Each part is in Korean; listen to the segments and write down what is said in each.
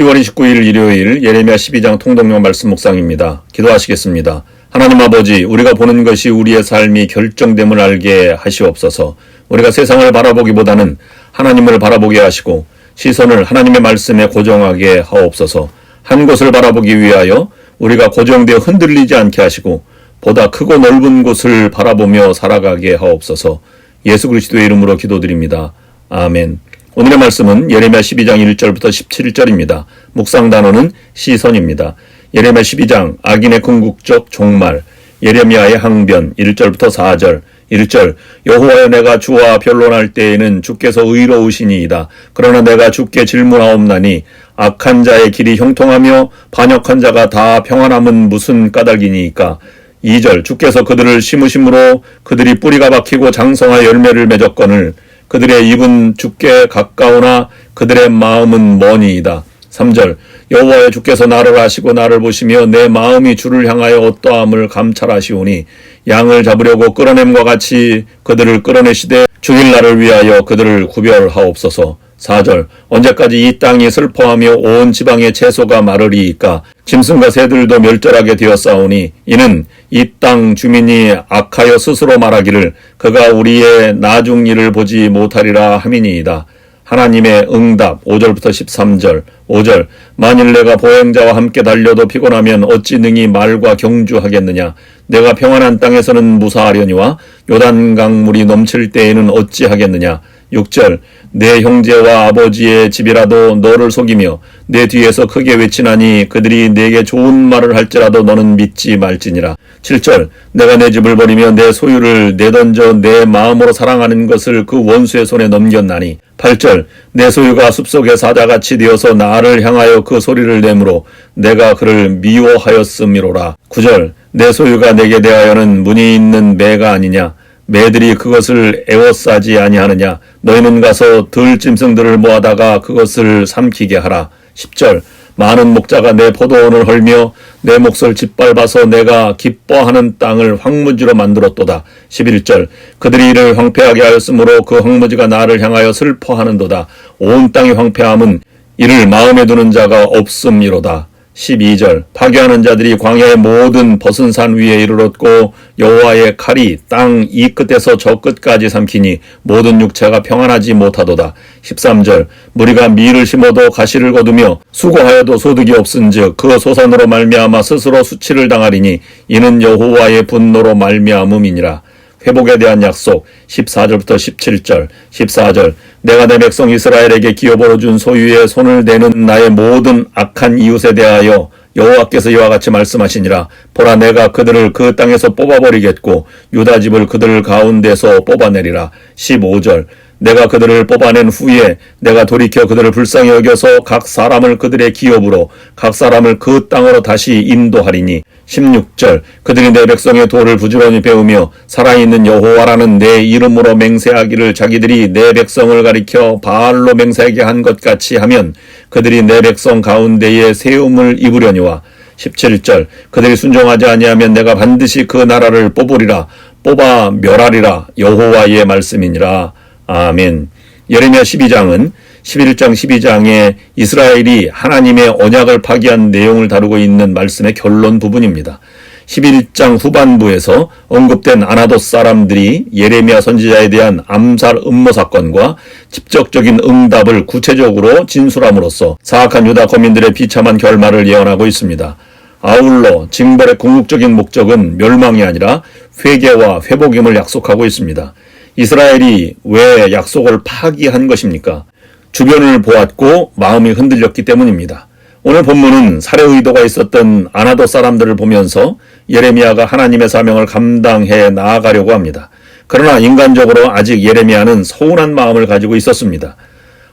10월 29일 일요일 예레미야 12장 통독용 말씀 묵상입니다. 기도하시겠습니다. 하나님 아버지, 우리가 보는 것이 우리의 삶이 결정됨을 알게 하시옵소서. 우리가 세상을 바라보기보다는 하나님을 바라보게 하시고 시선을 하나님의 말씀에 고정하게 하옵소서. 한 곳을 바라보기 위하여 우리가 고정되어 흔들리지 않게 하시고 보다 크고 넓은 곳을 바라보며 살아가게 하옵소서. 예수 그리스도의 이름으로 기도드립니다. 아멘. 오늘의 말씀은 예레미야 12장 1절부터 17절입니다. 묵상 단어는 시선입니다. 예레미야 12장 악인의 궁극적 종말, 예레미야의 항변 1절부터 4절, 1절 여호와여 내가 주와 변론할 때에는 주께서 의로우시니이다. 그러나 내가 주께 질문하옵나니 악한 자의 길이 형통하며 반역한 자가 다 평안함은 무슨 까닭이니이까. 2절 주께서 그들을 심으심으로 그들이 뿌리가 박히고 장성하 열매를 맺었거늘 그들의 입은 죽게 가까우나 그들의 마음은 머니이다. 3절 여호와의 주께서 나를 아시고 나를 보시며 내 마음이 주를 향하여 어떠함을 감찰하시오니 양을 잡으려고 끌어냄과 같이 그들을 끌어내시되 죽일 날을 위하여 그들을 구별하옵소서. 4절 언제까지 이 땅이 슬퍼하며 온 지방의 채소가 마르리이까? 짐승과 새들도 멸절하게 되었사오니 이는 이 땅 주민이 악하여 스스로 말하기를 그가 우리의 나중 일을 보지 못하리라 함이니이다. 하나님의 응답 5절부터 13절 5절 만일 내가 보행자와 함께 달려도 피곤하면 어찌 능히 말과 경주하겠느냐? 내가 평안한 땅에서는 무사하려니와 요단강 물이 넘칠 때에는 어찌하겠느냐 6절 내 형제와 아버지의 집이라도 너를 속이며 내 뒤에서 크게 외치나니 그들이 내게 좋은 말을 할지라도 너는 믿지 말지니라. 7절 내가 내 집을 버리며 내 소유를 내던져 내 마음으로 사랑하는 것을 그 원수의 손에 넘겼나니 8절 내 소유가 숲속의 사자같이 되어서 나를 향하여 그 소리를 내므로 내가 그를 미워하였음이로라. 9절 내 소유가 내게 대하여는 문이 있는 매가 아니냐 매들이 그것을 에워싸지 아니하느냐 너희는 가서 들짐승들을 모아다가 그것을 삼키게 하라 10절 많은 목자가 내 포도원을 헐며 내 몫을 짓밟아서 내가 기뻐하는 땅을 황무지로 만들었도다. 11절 그들이 이를 황폐하게 하였으므로 그 황무지가 나를 향하여 슬퍼하는도다. 온 땅이 황폐함은 이를 마음에 두는 자가 없음이로다. 12절 파괴하는 자들이 광야의 모든 벗은 산 위에 이르렀고 여호와의 칼이 땅 이 끝에서 저 끝까지 삼키니 모든 육체가 평안하지 못하도다. 13절 무리가 밀을 심어도 가시를 거두며 수고하여도 소득이 없은즉 그 소산으로 말미암아 스스로 수치를 당하리니 이는 여호와의 분노로 말미암음이니라. 회복에 대한 약속 14절부터 17절 14절 내가 내 백성 이스라엘에게 기업으로 준 소유의 손을 대는 나의 모든 악한 이웃에 대하여 여호와께서 이와 같이 말씀하시니라. 보라 내가 그들을 그 땅에서 뽑아버리겠고 유다 집을 그들 가운데서 뽑아내리라. 15절. 내가 그들을 뽑아낸 후에 내가 돌이켜 그들을 불쌍히 여겨서 각 사람을 그들의 기업으로 각 사람을 그 땅으로 다시 인도하리니 16절. 그들이 내 백성의 도를 부지런히 배우며 살아있는 여호와라는 내 이름으로 맹세하기를 자기들이 내 백성을 가리켜 바알로 맹세하게 한 것 같이 하면 그들이 내 백성 가운데에 세움을 입으려니와 17절. 그들이 순종하지 아니하면 내가 반드시 그 나라를 뽑으리라. 뽑아 멸하리라. 여호와의 말씀이니라 아멘 예레미야 12장은 11장 12장에 이스라엘이 하나님의 언약을 파기한 내용을 다루고 있는 말씀의 결론 부분입니다. 11장 후반부에서 언급된 아나도 사람들이 예레미야 선지자에 대한 암살 음모 사건과 직접적인 응답을 구체적으로 진술함으로써 사악한 유다 거민들의 비참한 결말을 예언하고 있습니다. 아울러 징벌의 궁극적인 목적은 멸망이 아니라 회개와 회복임을 약속하고 있습니다. 이스라엘이 왜 약속을 파기한 것입니까? 주변을 보았고 마음이 흔들렸기 때문입니다. 오늘 본문은 살해 의도가 있었던 아나도 사람들을 보면서 예레미야가 하나님의 사명을 감당해 나아가려고 합니다. 그러나 인간적으로 아직 예레미야는 서운한 마음을 가지고 있었습니다.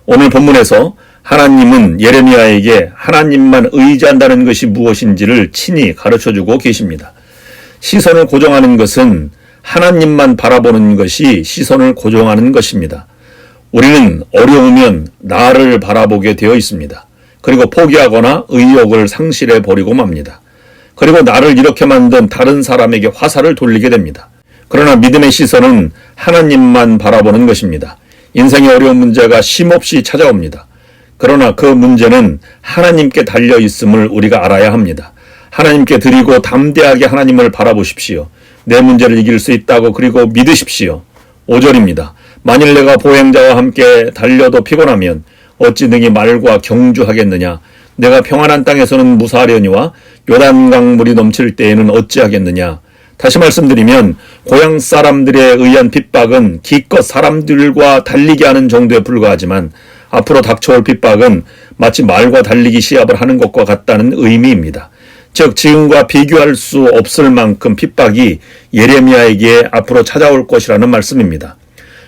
오늘 본문에서 하나님은 예레미야에게 하나님만 의지한다는 것이 무엇인지를 친히 가르쳐 주고 계십니다. 시선을 고정하는 것은 하나님만 바라보는 것이 시선을 고정하는 것입니다. 우리는 어려우면 나를 바라보게 되어 있습니다. 그리고 포기하거나 의욕을 상실해 버리고 맙니다. 그리고 나를 이렇게 만든 다른 사람에게 화살을 돌리게 됩니다. 그러나 믿음의 시선은 하나님만 바라보는 것입니다. 인생의 어려운 문제가 쉼없이 찾아옵니다. 그러나 그 문제는 하나님께 달려 있음을 우리가 알아야 합니다. 하나님께 드리고 담대하게 하나님을 바라보십시오. 내 문제를 이길 수 있다고 그리고 믿으십시오. 5절입니다. 만일 내가 보행자와 함께 달려도 피곤하면 어찌 능히 말과 경주하겠느냐? 내가 평안한 땅에서는 무사하려니와 요단강 물이 넘칠 때에는 어찌하겠느냐? 다시 말씀드리면 고향 사람들에 의한 핍박은 기껏 사람들과 달리게 하는 정도에 불과하지만 앞으로 닥쳐올 핍박은 마치 말과 달리기 시합을 하는 것과 같다는 의미입니다. 즉 지금과 비교할 수 없을 만큼 핍박이 예레미야에게 앞으로 찾아올 것이라는 말씀입니다.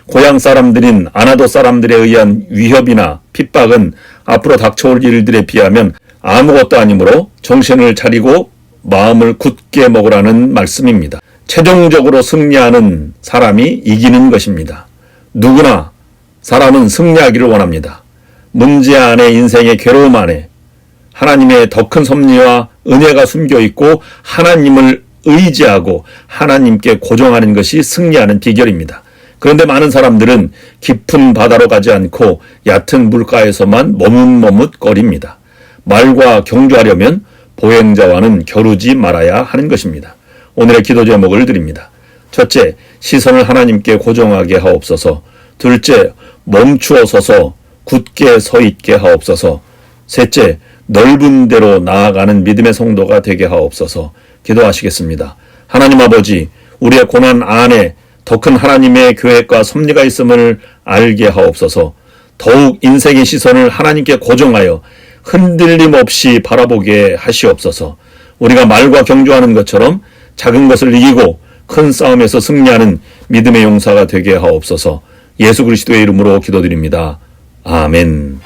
고향 사람들인 아나도 사람들에 의한 위협이나 핍박은 앞으로 닥쳐올 일들에 비하면 아무것도 아니므로 정신을 차리고 마음을 굳게 먹으라는 말씀입니다. 최종적으로 승리하는 사람이 이기는 것입니다. 누구나 사람은 승리하기를 원합니다. 문제 안에 인생의 괴로움 안에 하나님의 더 큰 섭리와 은혜가 숨겨 있고 하나님을 의지하고 하나님께 고정하는 것이 승리하는 비결입니다. 그런데 많은 사람들은 깊은 바다로 가지 않고 얕은 물가에서만 머뭇머뭇 거립니다. 말과 경주하려면 보행자와는 겨루지 말아야 하는 것입니다. 오늘의 기도 제목을 드립니다. 첫째, 시선을 하나님께 고정하게 하옵소서. 둘째, 멈추어 서서 굳게 서 있게 하옵소서. 셋째, 넓은 데로 나아가는 믿음의 성도가 되게 하옵소서. 기도하시겠습니다. 하나님 아버지, 우리의 고난 안에 더 큰 하나님의 계획과 섭리가 있음을 알게 하옵소서. 더욱 인생의 시선을 하나님께 고정하여 흔들림 없이 바라보게 하시옵소서. 우리가 말과 경주하는 것처럼 작은 것을 이기고 큰 싸움에서 승리하는 믿음의 용사가 되게 하옵소서. 예수 그리스도의 이름으로 기도드립니다. 아멘.